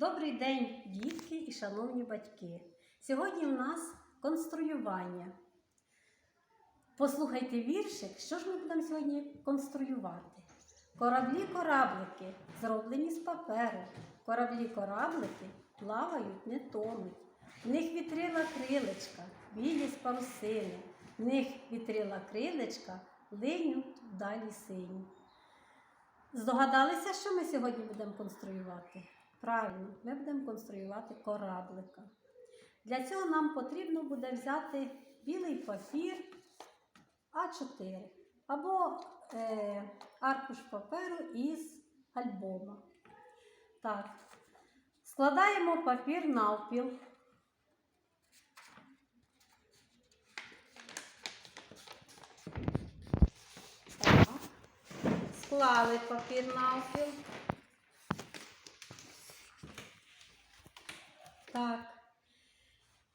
Добрий день, дітки і шановні батьки. Сьогодні в нас конструювання. Послухайте віршик, що ж ми будемо сьогодні конструювати. Кораблі-кораблики, зроблені з паперу. Кораблі-кораблики плавають, не тонуть. В них вітрила крилечка, білі з парусини. В них вітрила крилечка, линють вдалі сині. Здогадалися, що ми сьогодні будемо конструювати? Правильно, ми будемо конструювати кораблика. Для цього нам потрібно буде взяти білий папір А4 або е, аркуш паперу із альбома. Так, складаємо папір навпіл. Так. Склали папір навпіл. Так.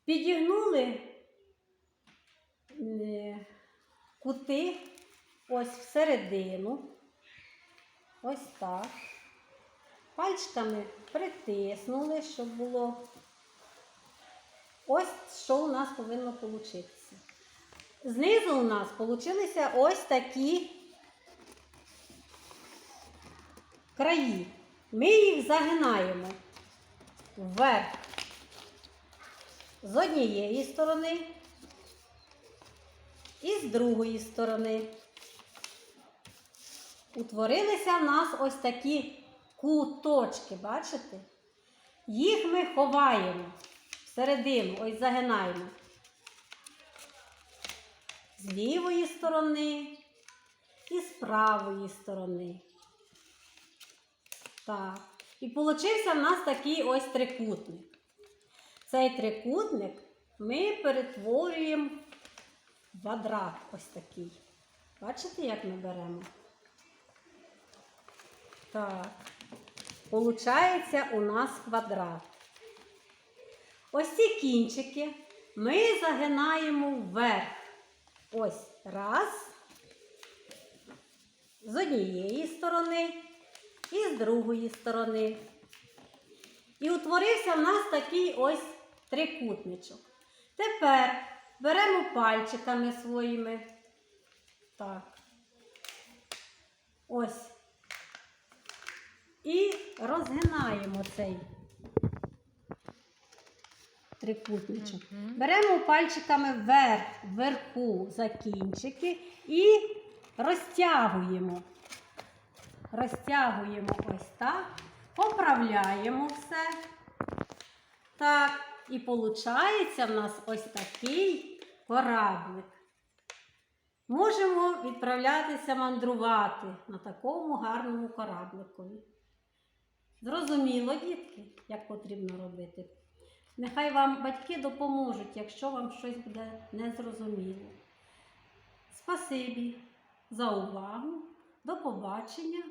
Підігнули е, кути ось всередину. Ось так. Пальчиками притиснули, щоб було. Ось що у нас повинно вийти. Знизу у нас получилися ось такі краї. Ми їх загинаємо вверх з однієї сторони і з другої сторони. Утворилися в нас ось такі куточки, бачите? Їх ми ховаємо всередину, ось загинаємо. З лівої сторони і з правої сторони. Так. І получився в нас такий ось трикутник. Цей трикутник ми перетворюємо квадрат ось такий. Бачите, як ми беремо? Так. Получається у нас квадрат. Ось ці кінчики ми загинаємо вверх. Ось раз. З однієї сторони і з другої сторони. І утворився в нас такий ось трикутничок. Тепер беремо пальчиками своїми. Так. Ось. І розгинаємо цей трикутничок. Беремо пальчиками вверх, вверху за кінчики і розтягуємо. Розтягуємо ось так, поправляємо все. Так, і виходить в нас ось такий кораблик. Можемо відправлятися мандрувати на такому гарному корабликові. Зрозуміло, дітки, як потрібно робити. Нехай вам батьки допоможуть, якщо вам щось буде незрозуміло. Спасибі за увагу. До побачення.